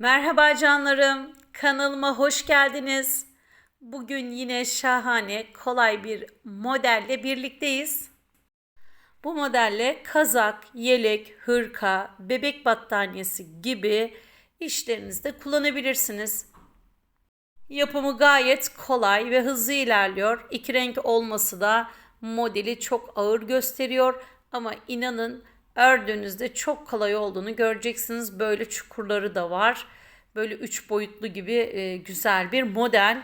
Merhaba canlarım, kanalıma hoş geldiniz. Bugün yine şahane, kolay bir modelle birlikteyiz. Bu modelle kazak, yelek, hırka, bebek battaniyesi gibi işlerinizde kullanabilirsiniz. Yapımı gayet kolay ve hızlı ilerliyor. İki renk olması da modeli çok ağır gösteriyor ama inanın ördüğünüzde çok kolay olduğunu göreceksiniz. Böyle çukurları da var. Böyle üç boyutlu gibi e, güzel bir model.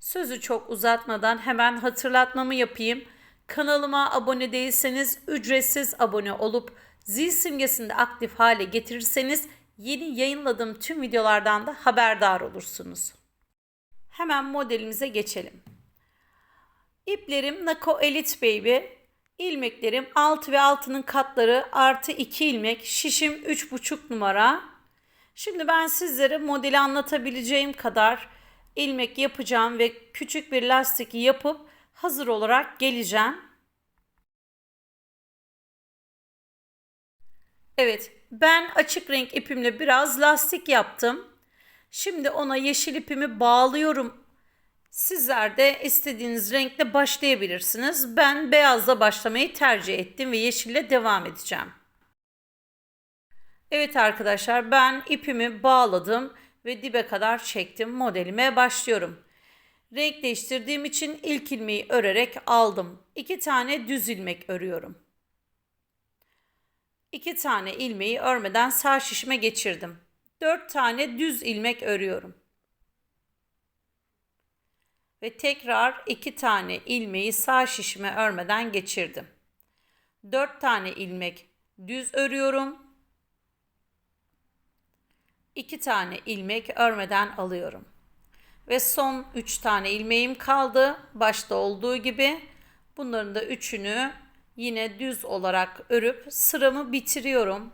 Sözü çok uzatmadan hemen hatırlatmamı yapayım. Kanalıma abone değilseniz ücretsiz abone olup zil simgesini de aktif hale getirirseniz yeni yayınladığım tüm videolardan da haberdar olursunuz. Hemen modelimize geçelim. İplerim Nako Elite Baby. İlmeklerim 6 ve altının katları artı 2 ilmek. Şişim 3,5 numara. Şimdi ben sizlere modeli anlatabileceğim kadar ilmek yapacağım ve küçük bir lastik yapıp hazır olarak geleceğim. Evet, ben açık renk ipimle biraz lastik yaptım. Şimdi ona yeşil ipimi bağlıyorum. Sizler de istediğiniz renkle başlayabilirsiniz. Ben beyazla başlamayı tercih ettim ve yeşille devam edeceğim. Evet arkadaşlar ben ipimi bağladım ve dibe kadar çektim. Modelime başlıyorum. Renk değiştirdiğim için ilk ilmeği örerek aldım. İki tane düz ilmek örüyorum. İki tane ilmeği örmeden sağ şişime geçirdim. Dört tane düz ilmek örüyorum. Ve tekrar iki tane ilmeği sağ şişime örmeden geçirdim. Dört tane ilmek düz örüyorum. İki tane ilmek örmeden alıyorum. Ve son üç tane ilmeğim kaldı. Başta olduğu gibi bunların da üçünü yine düz olarak örüp sıramı bitiriyorum.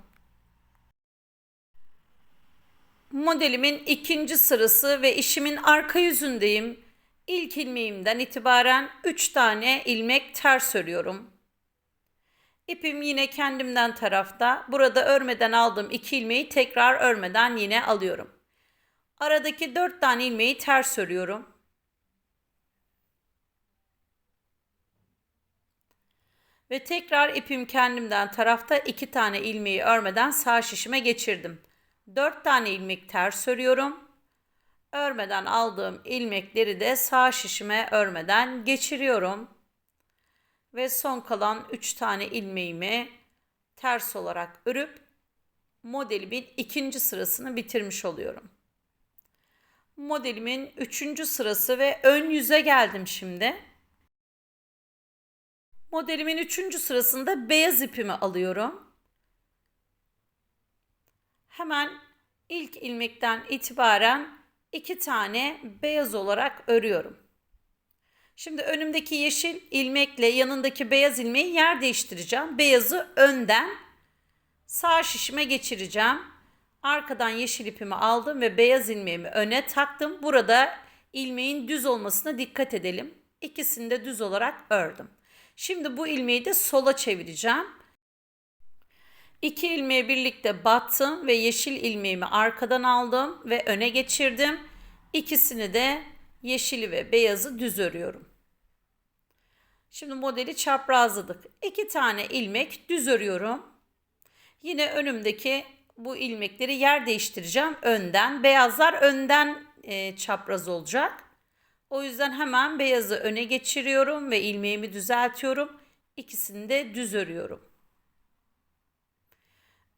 Modelimin ikinci sırası ve işimin arka yüzündeyim. İlk ilmeğimden itibaren 3 tane ilmek ters örüyorum. İpim yine kendimden tarafta. Burada örmeden aldığım 2 ilmeği tekrar örmeden yine alıyorum. Aradaki 4 tane ilmeği ters örüyorum. Ve tekrar ipim kendimden tarafta 2 tane ilmeği örmeden sağ şişime geçirdim. 4 tane ilmek ters örüyorum. Örmeden aldığım ilmekleri de sağ şişime örmeden geçiriyorum. Ve son kalan 3 tane ilmeğimi ters olarak örüp modelimin ikinci sırasını bitirmiş oluyorum. Modelimin üçüncü sırası ve ön yüze geldim şimdi. Modelimin üçüncü sırasında beyaz ipimi alıyorum. Hemen ilk ilmekten itibaren iki tane beyaz olarak örüyorum. Şimdi önümdeki yeşil ilmekle yanındaki beyaz ilmeği yer değiştireceğim. Beyazı önden sağ şişime geçireceğim. Arkadan yeşil ipimi aldım ve beyaz ilmeğimi öne taktım. Burada ilmeğin düz olmasına dikkat edelim. İkisini de düz olarak ördüm. Şimdi bu ilmeği de sola çevireceğim. İki ilmeği birlikte battım ve yeşil ilmeğimi arkadan aldım ve öne geçirdim. İkisini de yeşili ve beyazı düz örüyorum. Şimdi modeli çaprazladık. İki tane ilmek düz örüyorum. Yine önümdeki bu ilmekleri yer değiştireceğim önden. Beyazlar önden e, çapraz olacak. O yüzden hemen beyazı öne geçiriyorum ve ilmeğimi düzeltiyorum. İkisini de düz örüyorum.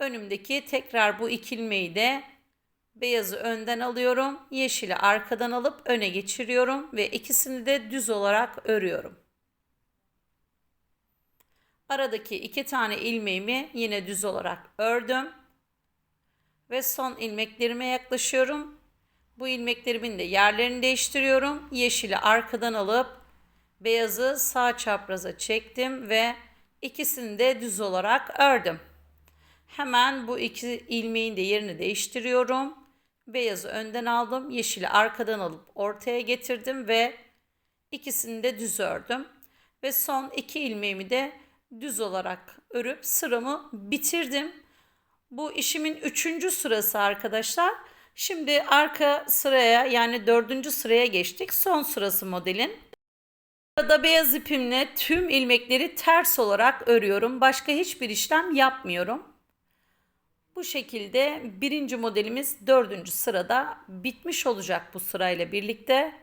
Önümdeki tekrar bu iki ilmeği de beyazı önden alıyorum. Yeşili arkadan alıp öne geçiriyorum ve ikisini de düz olarak örüyorum. Aradaki iki tane ilmeğimi yine düz olarak ördüm. Ve son ilmeklerime yaklaşıyorum. Bu ilmeklerimin de yerlerini değiştiriyorum. Yeşili arkadan alıp beyazı sağ çapraza çektim ve ikisini de düz olarak ördüm. Hemen bu iki ilmeğin de yerini değiştiriyorum. Beyazı önden aldım, yeşili arkadan alıp ortaya getirdim ve ikisini de düz ördüm. Ve son iki ilmeğimi de düz olarak örüp sıramı bitirdim. Bu işimin üçüncü sırası arkadaşlar. Şimdi arka sıraya yani dördüncü sıraya geçtik. Son sırası modelin. Burada beyaz ipimle tüm ilmekleri ters olarak örüyorum. Başka hiçbir işlem yapmıyorum. Bu şekilde birinci modelimiz dördüncü sırada bitmiş olacak bu sırayla birlikte.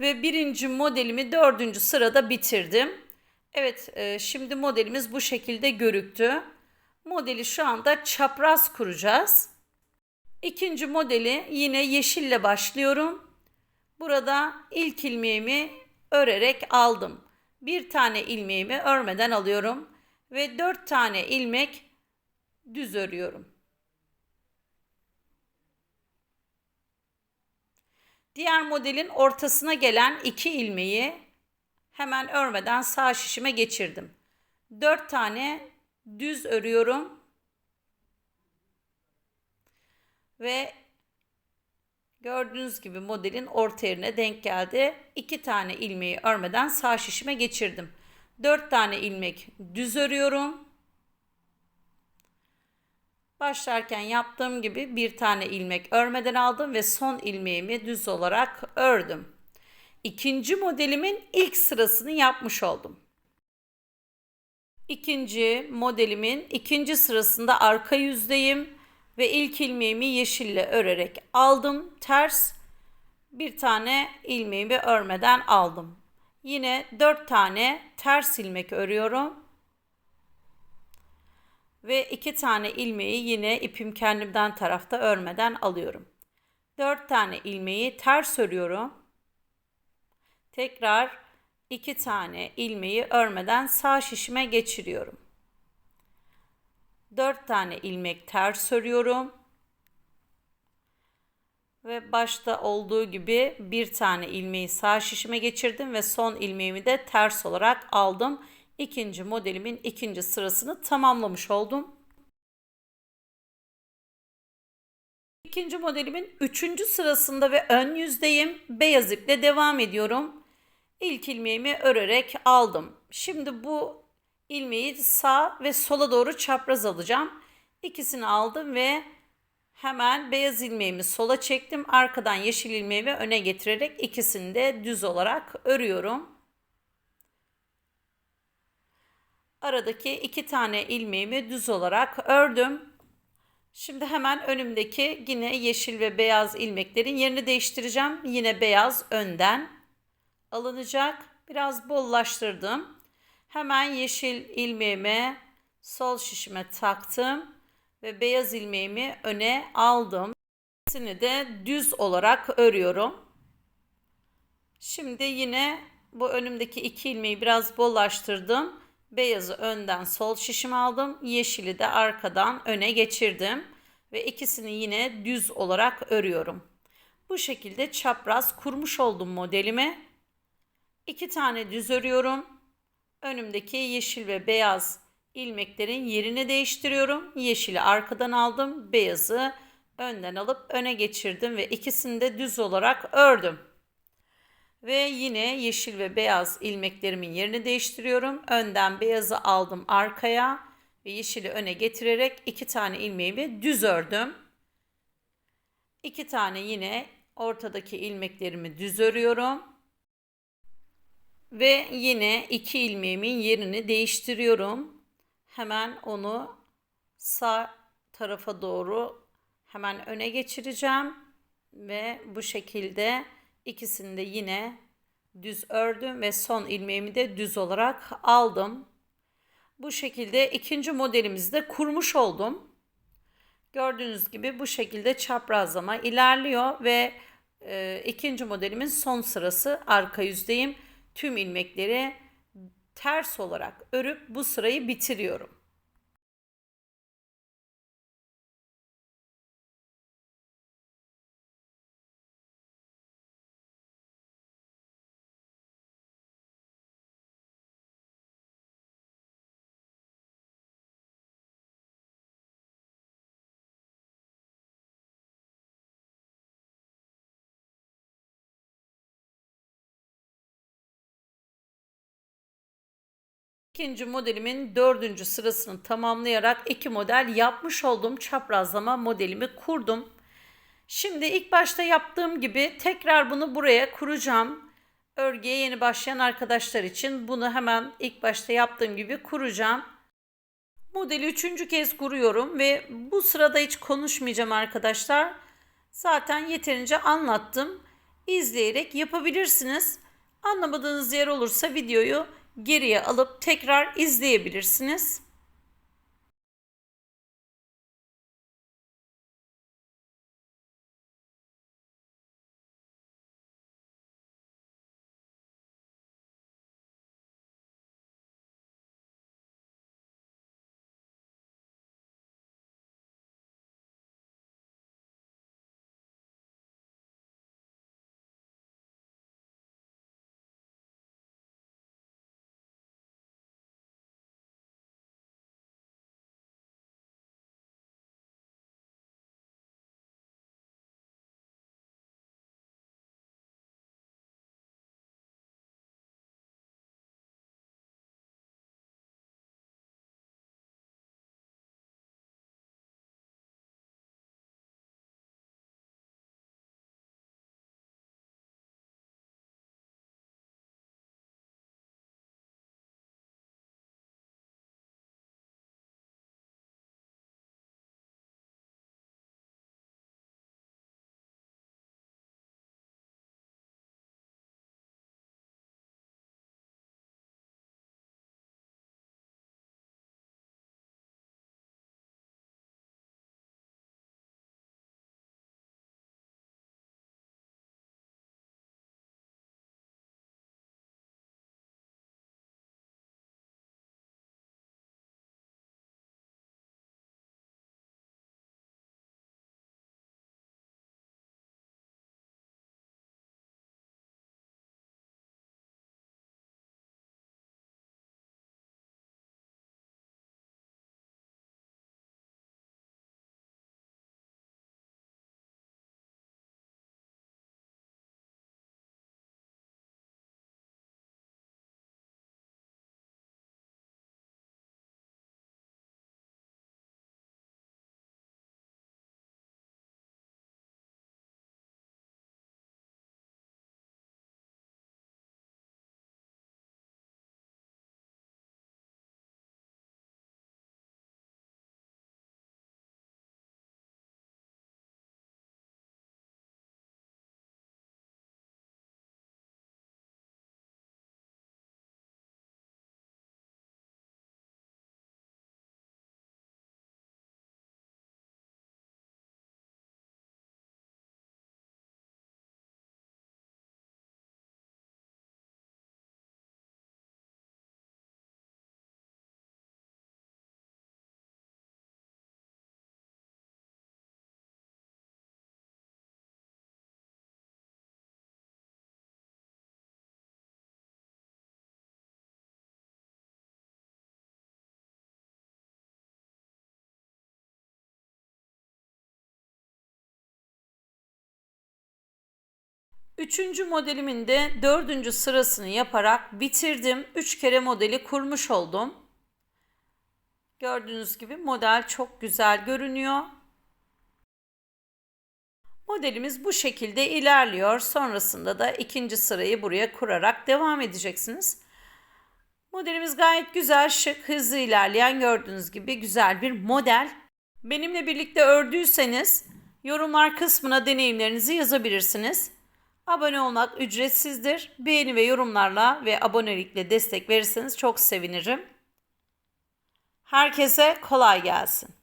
Ve birinci modelimi dördüncü sırada bitirdim. Evet e, şimdi modelimiz bu şekilde görüktü. Modeli şu anda çapraz kuracağız. İkinci modeli yine yeşille başlıyorum. Burada ilk ilmeğimi örerek aldım. Bir tane ilmeğimi örmeden alıyorum ve dört tane ilmek düz örüyorum. Diğer modelin ortasına gelen iki ilmeği hemen örmeden sağ şişime geçirdim. 4 tane düz örüyorum. Ve gördüğünüz gibi modelin orta yerine denk geldi. 2 tane ilmeği örmeden sağ şişime geçirdim. 4 tane ilmek düz örüyorum. Başlarken yaptığım gibi bir tane ilmek örmeden aldım ve son ilmeğimi düz olarak ördüm. İkinci modelimin ilk sırasını yapmış oldum. İkinci modelimin ikinci sırasında arka yüzdeyim ve ilk ilmeğimi yeşille örerek aldım. Ters bir tane ilmeğimi örmeden aldım. Yine dört tane ters ilmek örüyorum ve iki tane ilmeği yine ipim kendimden tarafta örmeden alıyorum. Dört tane ilmeği ters örüyorum. Tekrar iki tane ilmeği örmeden sağ şişime geçiriyorum. Dört tane ilmek ters örüyorum. Ve başta olduğu gibi bir tane ilmeği sağ şişime geçirdim ve son ilmeğimi de ters olarak aldım ikinci modelimin ikinci sırasını tamamlamış oldum. İkinci modelimin üçüncü sırasında ve ön yüzdeyim. Beyaz iple devam ediyorum. İlk ilmeğimi örerek aldım. Şimdi bu ilmeği sağ ve sola doğru çapraz alacağım. İkisini aldım ve hemen beyaz ilmeğimi sola çektim. Arkadan yeşil ilmeğimi öne getirerek ikisini de düz olarak örüyorum. aradaki iki tane ilmeğimi düz olarak ördüm. Şimdi hemen önümdeki yine yeşil ve beyaz ilmeklerin yerini değiştireceğim. Yine beyaz önden alınacak. Biraz bollaştırdım. Hemen yeşil ilmeğime sol şişime taktım ve beyaz ilmeğimi öne aldım. İkisini de düz olarak örüyorum. Şimdi yine bu önümdeki iki ilmeği biraz bollaştırdım. Beyazı önden sol şişim aldım. Yeşili de arkadan öne geçirdim. Ve ikisini yine düz olarak örüyorum. Bu şekilde çapraz kurmuş oldum modelimi. İki tane düz örüyorum. Önümdeki yeşil ve beyaz ilmeklerin yerini değiştiriyorum. Yeşili arkadan aldım. Beyazı önden alıp öne geçirdim ve ikisini de düz olarak ördüm. Ve yine yeşil ve beyaz ilmeklerimin yerini değiştiriyorum. Önden beyazı aldım arkaya ve yeşili öne getirerek iki tane ilmeğimi düz ördüm. İki tane yine ortadaki ilmeklerimi düz örüyorum. Ve yine iki ilmeğimin yerini değiştiriyorum. Hemen onu sağ tarafa doğru hemen öne geçireceğim ve bu şekilde İkisini de yine düz ördüm ve son ilmeğimi de düz olarak aldım. Bu şekilde ikinci modelimizi de kurmuş oldum. Gördüğünüz gibi bu şekilde çaprazlama ilerliyor ve e, ikinci modelimin son sırası arka yüzdeyim. Tüm ilmekleri ters olarak örüp bu sırayı bitiriyorum. İkinci modelimin dördüncü sırasını tamamlayarak iki model yapmış olduğum çaprazlama modelimi kurdum. Şimdi ilk başta yaptığım gibi tekrar bunu buraya kuracağım. Örgüye yeni başlayan arkadaşlar için bunu hemen ilk başta yaptığım gibi kuracağım. Modeli üçüncü kez kuruyorum ve bu sırada hiç konuşmayacağım arkadaşlar. Zaten yeterince anlattım. İzleyerek yapabilirsiniz. Anlamadığınız yer olursa videoyu geriye alıp tekrar izleyebilirsiniz. Üçüncü modelimin de dördüncü sırasını yaparak bitirdim. Üç kere modeli kurmuş oldum. Gördüğünüz gibi model çok güzel görünüyor. Modelimiz bu şekilde ilerliyor. Sonrasında da ikinci sırayı buraya kurarak devam edeceksiniz. Modelimiz gayet güzel, şık, hızlı ilerleyen gördüğünüz gibi güzel bir model. Benimle birlikte ördüyseniz yorumlar kısmına deneyimlerinizi yazabilirsiniz. Abone olmak ücretsizdir. Beğeni ve yorumlarla ve abonelikle destek verirseniz çok sevinirim. Herkese kolay gelsin.